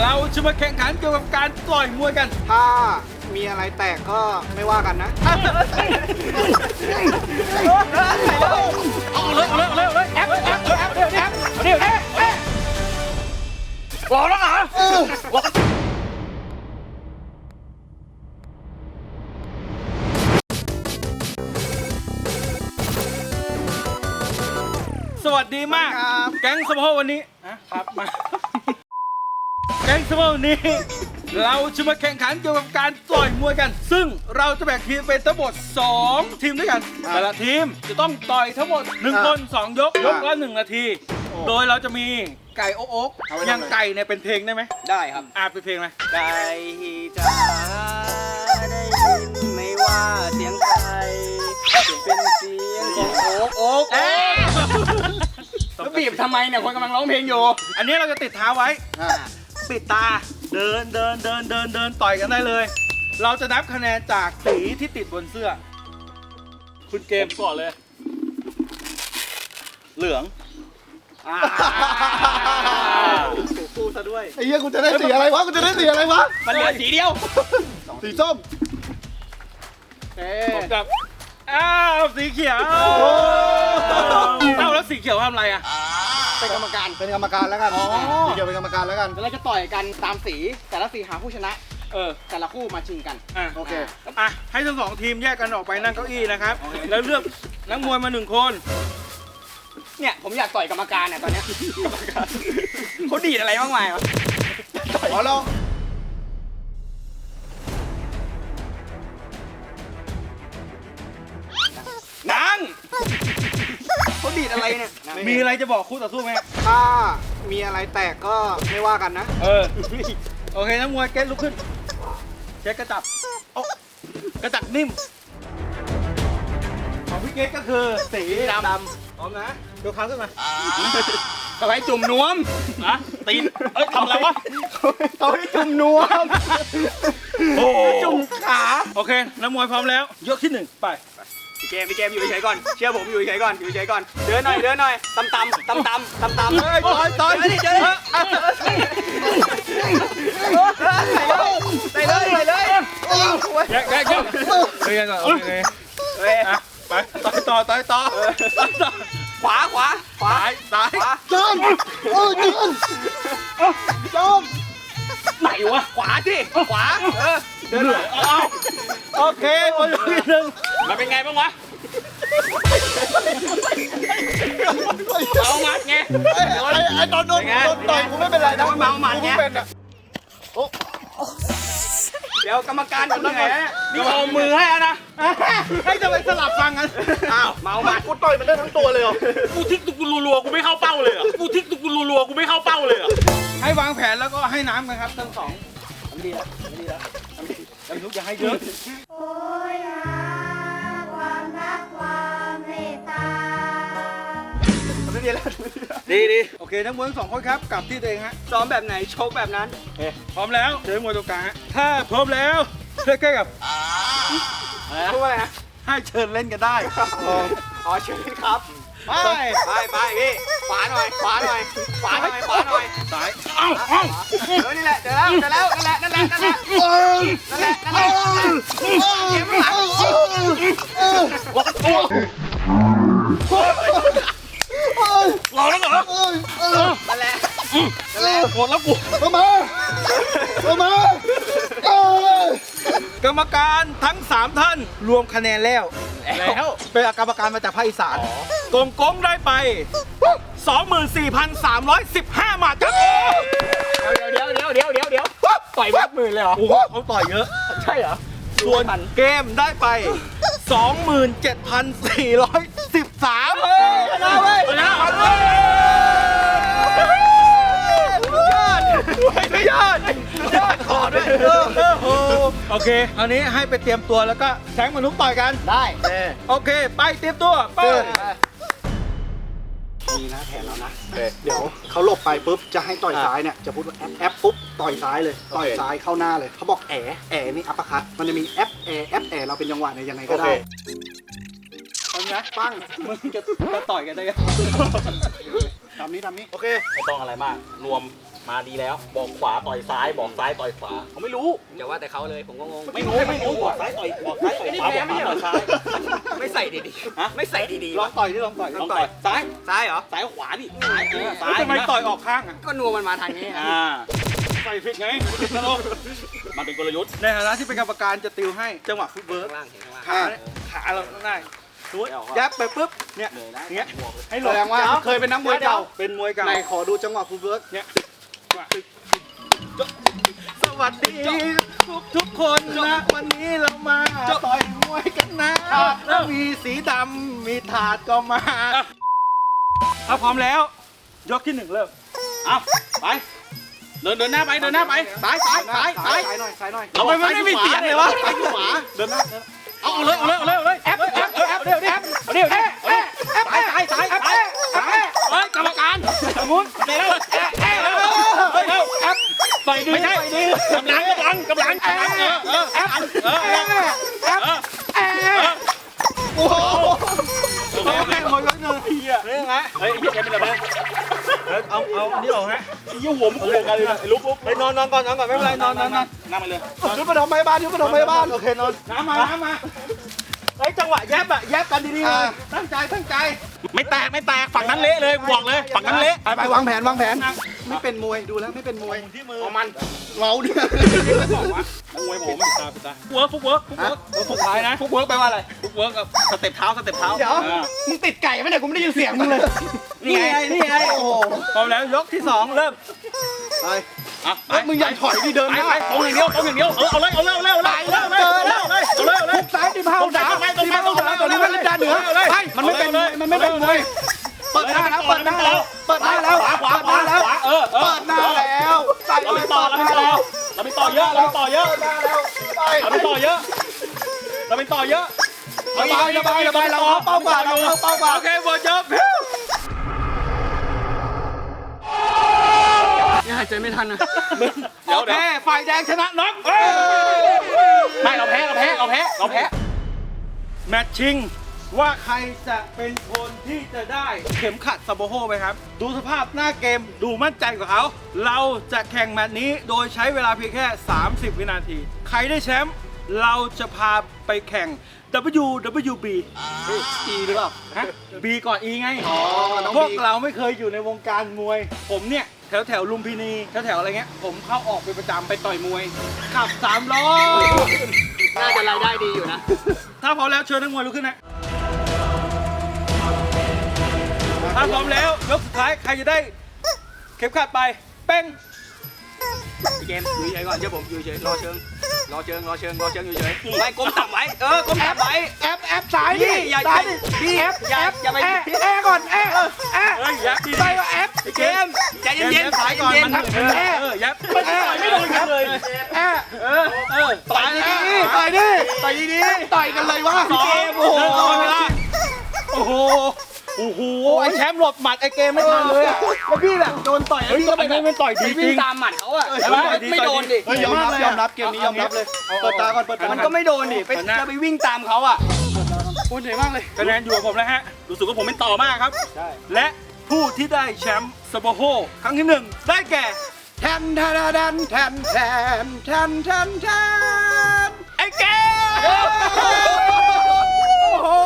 เราจะมาแข่งขันเกี่ยวกับการต่อยมวยกัน ถ้ามีอะไรแตกก็ไม่ว่ากันนะ เอาเลยเอาเลยเอาเลยเอาเลยแอปแอปแอปแอปแอปเดี๋ยวแอปแอปรอแล้วเหรอรอสวัสดีมากครับแก๊งสะโพกวันนี้ครับมา แก๊งสะโพกวันนี้ เราจะมาแข่งขันเกี่ยวกับการต่อยมวยกัน ซึ่งเราจะแบ่งทีมเป็นทั้งหมด 2 ทีมด้วยกัน แต่ละทีมจะต้องต่อยทั้งหมด 1 คน 2 ยก ยกละ1นาที โดยเราจะมีไก่โอ๊กโอ๊กเอาไว้ทำไมยังไก่เนี่ยเป็นเพลงได้ไหมได้ครับอ่าเป็นเพลงอะไรไก่จ๋าได้ยินไหม่ว่าเสียงไก่เสียงเป็นเสียงของโอ๊กโอ๊กเอ๊ะแล้วบีบทำไมเนี่ย คนกำลังร้องเพลงอยู่ อันนี้เราจะติดเท้าไว้ ปิดตา เดินเดินเดินเดินเดินต่อยกันได้เลย เราจะนับคะแนนจากสีที่ติดบนเสื้อ คุณเกมก่อนเลย เหลืองอ่าคู่ซะด้วย ไอ้เหี้ยกูจะได้สีอะไรวะกูจะได้สีอะไรวะมันเหลือสีเดียวสีส้มเอ๊ผมกับอ้าวสีเขียวเอ้าแล้วสีเขียวทำอะไรอะ เป็นกรรมการเป็นกรรมการแล้วกันอ๋อ สีเขียวเป็นกรรมการแล้วกันแล้วเราจะต่อยกันตามสีแต่ละสีหาผู้ชนะ เออ แต่ละคู่มาชิงกัน อะโอเค อะให้ทั้งสองทีมแยกกันออกไปนั่งเก้าอี้นะครับ แล้วเลือกนักมวยมาหนึ่งคน เนี่ย ผมอยากต่อยกรรมการเนี่ยตอนเนี้ยเขาดีดอะไรมากมายวะขอลองนั่งเขาดีดอะไรเนี่ย มีอะไรจะบอกคู่ต่อสู้ไหมถ้ามีอะไรแตกก็ไม่ว่ากันนะ เออ โอเคนักมวยเก็ตลุกขึ้น เช็คกระจับโอ๊ะกระจับนิ่ม ของพี่เกตก็คือสีดำดำพร้อมนะยกเท้าขึ้นมาเอาไว้จุ่มนวมอะตีน เอ้ยทำอะไรวะเอาไว้จุ่มนวม โอ้โหจุ่มขา โอเคนักมวยพร้อมแล้ว ยกที่หนึ่งไป พี่เกมพี่เกมอยู่เฉยๆก่อน เชื่อผมอยู่เฉยๆก่อนอยู่เฉยๆก่อน เดินหน่อยเดินหน่อยตำตำตำตำตำตำเฮ้ยต่อยต่อยเดินดิเดินดิใส่เลยใส่เลยแยกแยกแยกเฮ้ยยังก่อนโอเคเฮ้ยอะไปต่อยต่อต่อยต่อต่อยต่อขวาขวาขวาซ้ายซ้ายขวาจอมโอ้ยจอมจอมไหนวะขวาสิขวาเออ เดินหน่อยเอาโอเคโอ้ยกที่หนึ่งมันเป็นไงบ้างวะ เอามัดไงไอ้ไอ้ไอ้ตอนโดนเป็นไงโดนต่อยกูไม่เป็นไรนะเมาหมัดไงกูเป็นอะเดี๋ยวกรรมการอยู่ตรงไหนนะนี่เอามือให้แล้วนะให้จะไปสลับฟังกันอ้าวเมาหมัดกูต่อยมันได้ทั้งตัวเลยเหรอกูทิกตุกกูรัวๆกูไม่เข้าเป้าเลยเหรอะกูทิกตุกกูรัวๆกูไม่เข้าเป้าเลยเหรอะให้วางแผนแล้วก็ให้น้ำกันครับทั้งสองทำดีแล้วทำดีแล้ว ทำดีทำทุกอย่าให้เยอะโอยหาความรักความเมตตาไม่มีแล้วดีดีโอเคทั้งมวยทั้งสองคนครับกลับที่ตัวเองฮะซ้อมแบบไหนชกแบบนั้นพร้อมแล้วเจอมวยตรงกลางฮะถ้าพร้อมแล้วเล่นใกล้กับพูดว่าอะไรนะให้เชิญเล่นกันได้อ๋อเชิญครับไปไปไปพี่ ขวาหน่อย ขวาหน่อย ขวาหน่อย ขวาหน่อยซ้ายเอ้าเอ้าเออนี่แหละ เจอแล้ว เจอแล้ว นั่นแหละ นั่นแหละ นั่นแหละ นั่นแหละ นั่นแหละเกมข้างหลังรอแล้วเหรอนั่นแหละหมดแล้วกูเข้ามาเข้ามาเอ้ยกรรมการทั้ง 3 ท่านรวมคะแนนแล้ว แล้ว เป็นกรรมการมาจากภาคอีสานกงกงได้ไป 24,315หมัดครับเดี๋ยวเดี๋ยวเดี๋ยวเดี๋ยวเดี๋ยวต่อยวัดหมื่นเลยเหรอ โอ้โหเขาต่อยเยอะ ใช่เหรอส่วนเกมได้ไป 27,413เฮ้ยชนะเว้ยชนะเว้ยยอดไม่ยอดยอดขอด้วยโอเคอันนี้ให้ไปเตรียมตัวแล้วก็แทงมนุษย์ต่อยกัน ได้ โอเค ไปเตรียมตัว ไป มีนะแผนเรานะเดี๋ยวเขาหลบไปปุ๊บจะให้ต่อยซ้ายเนี่ยจะพูดว่าแอปแอปปุ๊บต่อยซ้ายเลยต่อยซ้ายเข้าหน้าเลยเขาบอกแอแอนี่อัปเปอร์คัตมันจะมีแอปแอแอปแอเราเป็นจังหวะเนี่ยยังไงก็ได้เอานะปังมึงจะจะต่อยกันได้ยังทำนี้ทำนี้โอเค ไม่ต้องอะไรมาก รวม มาดีแล้ว บอกขวาต่อยซ้ายบอกซ้ายต่อยขวาเขาไม่รู้อย่าว่าแต่เขาเลยผมก็งงไม่รู้ไม่รู้บอกซ้ายต่อยบอกซ้ายต่อยขวาบอกขวาต่อยซ้ายไม่ใส่ดีๆไม่ใส่ดีๆลองต่อยดิลองต่อยลองต่อยซ้ายซ้ายเหรอซ้ายขวาดิซ้ายเออซ้ายทำไมต่อยออกข้างอะก็นัวมันมาทางนี้อ่าใส่ผิดไงตลกมันเป็นกลยุทธ์ในฐานะที่เป็นกรรมการจะติวให้จังหวะฟุตเวิร์กข้างล่างเห็นข้างล่างขาเนี่ยขาเราต้องได้สมมติยับไปปุ๊บเนี่ยเหนื่อยนะอย่างเงี้ยให้หลแสบดงว่าเคยเป็นนักมวยเก่าเป็นมวยเก่าไหนขอดูจังหวะฟูลเวิร์กเนี่ย สวัสดีทุกทุกๆคนนะวันนี้เรามาต่อยมวยกันนะแล้วมีสีดำมีถาดก็มาถ้าพร้อมแล้ว ยกที่หนึ่งเริ่มเอาไปเดินเดินหน้าไปเดินหน้าไปซ้ายซ้ายซ้ายซ้ายซ้ายหน่อยซ้ายหน่อยทำไมมันไม่มีเสียงเลยวะซ้ายขวาเดินหน้าเอาเอาเลยเอาเลยเอาเลยเอาเลยแอปแอปแอปเดี๋ยวเดี๋ยวเดี๋ยวเดี๋ยวเดี๋ยวซ้ายซ้ายซ้ายซ้ายซ้ายเฮ้ยกรรมการสมุนเดี๋ยวแอป แอปเฮ้ยแอปไปดีไม่ใช่กำลังกำลังกำลังกำลังเออเออแอปเออแอปแอปโอ้โหโอเคหมดยกหนึ่งเฮียเรื่องฮะเฮ้ยเฮียเป็นอะไรเอาเอาอันนี้ออกฮะยี่หัวมึงโกงกันเลยนะลุกลุกไปนอนนอนก่อนนอนก่อนไม่เป็นไรนอนนอนนอนนั่งไปเลยชุดปฐมพยาบาลชุดปฐมพยาบาลโอเค นอนน้ำมาน้ำมาไอ้ยจังหวะแยบอะแยบกันดีๆเลยตั้งใจตั้งใจ ไม่แตกไม่แตกฝั่งนั้นเละเลยบอกเลยฝั่งนั้นเละไปไปวางแผนวางแผน ไม่เป็นมวยดูแล้วไม่เป็นมวยที่มือเอามันเราเนี่ยบอกว่านักมวยผมตาตาฟุกเวิร์กฟุกเวิร์กฟุกเวิร์กสุดท้ายนะฟุกเวิร์กแปลว่าอะไรฟุกเวิร์กกับสเต็ปเท้าสเต็ปเท้าเดี๋ยวมึงติดไก่ไหมเนี่ยกูไม่ได้ยินเสียงมึงเลยนี่ไงนี่ไงโอ้โหพร้อมแล้วยกที่สองเริ่มไปอะเฮ้ยมึงอย่าถอยดิเดินไปหน้าไปตรงอย่างเดียวตรงอย่างเดียวเออเอาเลยเอาเลยเอาเลยเอาเลยเอาเลยเอาเลยเอาเลยเอาเลยเอาเลยซ้ายดิพาวดาตรงไปตรงดิไปพาวตรงไปดาตอนนี้มันเล่นด้านเหนือไปมันไม่เป็นมวยมันไม่เป็นมวย เปิดหน้าแล้ว เปิดหน้าแล้ว เปิดหน้าแล้วขวาขวาเปิดขหวาน้าแล้วขวาเออเออเปิดหน้าแล้วใส่เราเลไปยต่อเปิดเราหไปน้าต่อแล้วเราไปต่อเยอะเราไปต่อเยอะเปิดหน้าแล้วไปเราไปต่อเยอะเราไปต่อเยอะระบายระบายระบายเราเข้าเป้ากว่าเราเข้าเป้ากว่าโอเคหมดยกนี่หายใจไม่ทันนะเดี๋ยวโอเดี๋เคยวฝ่ายแดงชนะน็อกไม่เราแพ้เราแพ้เราแพ้เราแพ้แมตช์ชิง ว่าใครจะเป็นคนที่จะได้เข็มขัดซับโบโฮไหมครับ ดูสภาพหน้าเกมดูมั่นใจกว่าเขา เราจะแข่งแมตช์นี้โดยใช้เวลาเพียงแค่ 30 วินาที ใครได้แชมป์เราจะพาไปแข่ง WWB อีหรือเปล่าฮะ B ก่อน E ไงอ๋อน้องพวกบีเราไม่เคยอยู่ในวงการมวย ผมเนี่ยแถวแถวๆลุมพินีแถวแถวๆอะไรเงี้ย ผมเข้าออกเป็นประจำไปต่อยมวย ขับสามล้อ น่าจะรายได้ดีอยู่นะ ถ้าพร้อมแล้วเชิญนักมวยลุกขึ้นนะ ถ้าพร้อมแล้วยกสุดท้ายใครจะได้ เข็มขัดไป เป้งพี่เกมอยู่เฉยก่อนเชื่อผมอยู่เฉยรอเชิงรอเชิงรอเชิงรอเชิงอยู่เฉยไม่ก้มต่ำไว้เออก้มต่ำไว้แอปแอปสายพี่ดิอย่าสายดิพี่แอปอย่าอย่าไปแอปแอปก่อนแอปแอปเฮ้ยยับดีใส่ว่าแอปพี่เกมใจเย็นๆสายก่อนเย็นมันๆเออเออยับแอปไม่โดนกันเลยแอปเออเออต่อยดีต่อยดิต่อยดีต่อยกันเลยวะสองเกมโอ้โหเดินต่อเวลาโอ้โห โอ้โหไอแชมป์หลบหมัดไอเกมไม่ทันเลยอะแล้วพี่แบบโดนต่อยแล้วเฮ้ยพี่ก็ไอไปเกมมันต่อยดีจวิ่ริงงตามหมัดเขาอะเออแต่ว่าต่อยดีไม่โดนดิ เฮ้ยยอมรับยอมรับเกมนี้ยอมรับเลยเปิดตาก่อนเปิดตามันก็ไม่โดนดิไปจะไปวิ่งตามเขาอะพูดเหนื่อยมากเลย คะแนนอยู่กับผมแล้วฮะ รู้สึกว่าผมเป็นต่อมากครับ และผู้ที่ได้แชมป์สโบโฮครั้งที่หนึ่งได้แก่ แทนแทนแทนแทนแทนแทนแทนแทนไอ้เกม โอ้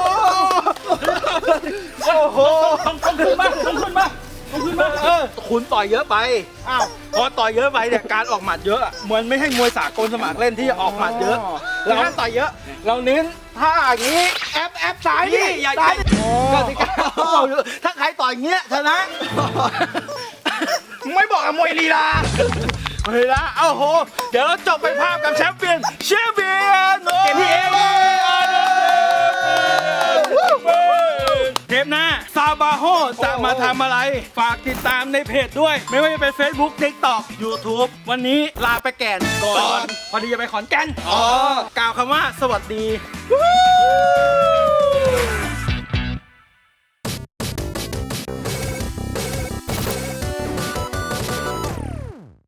โหโอ้โหต้องต้องขึ้นมาต้องขึ้นมาต้องขึ้นมาเออคุณต่อยเยอะไป อ้าว พอต่อยเยอะไปเนี่ยการออกหมัดเยอะอะเหมือนไม่ให้มวยสากลสมัครเล่นที่จะออกหมัดเยอะ เราห้ามต่อยเยอะ เราเน้นท่าอย่างนี้ แอปแอปสายดิอย่าสายดิกติกาเขาบอกอยู่ถ้าใครต่อยอย่างเงี้ยชนะมึงไม่บอกอะมวยลีลาเฮ้ยนะเอ้าโห เดี๋ยวเราจบไปภาพกับแชมป์เปี้ยนแชมป์เปี้ยนเกมที่เอ หน้าซาบาโฮจะมาทำอะไร ฝากติดตามในเพจด้วย ไม่ว่าจะเป็น Facebook TikTok YouTube วันนี้ลาไปแก่นก่อนพอดีจะไปขอนแก่นอ๋อกล่าวคำว่าสวัสดี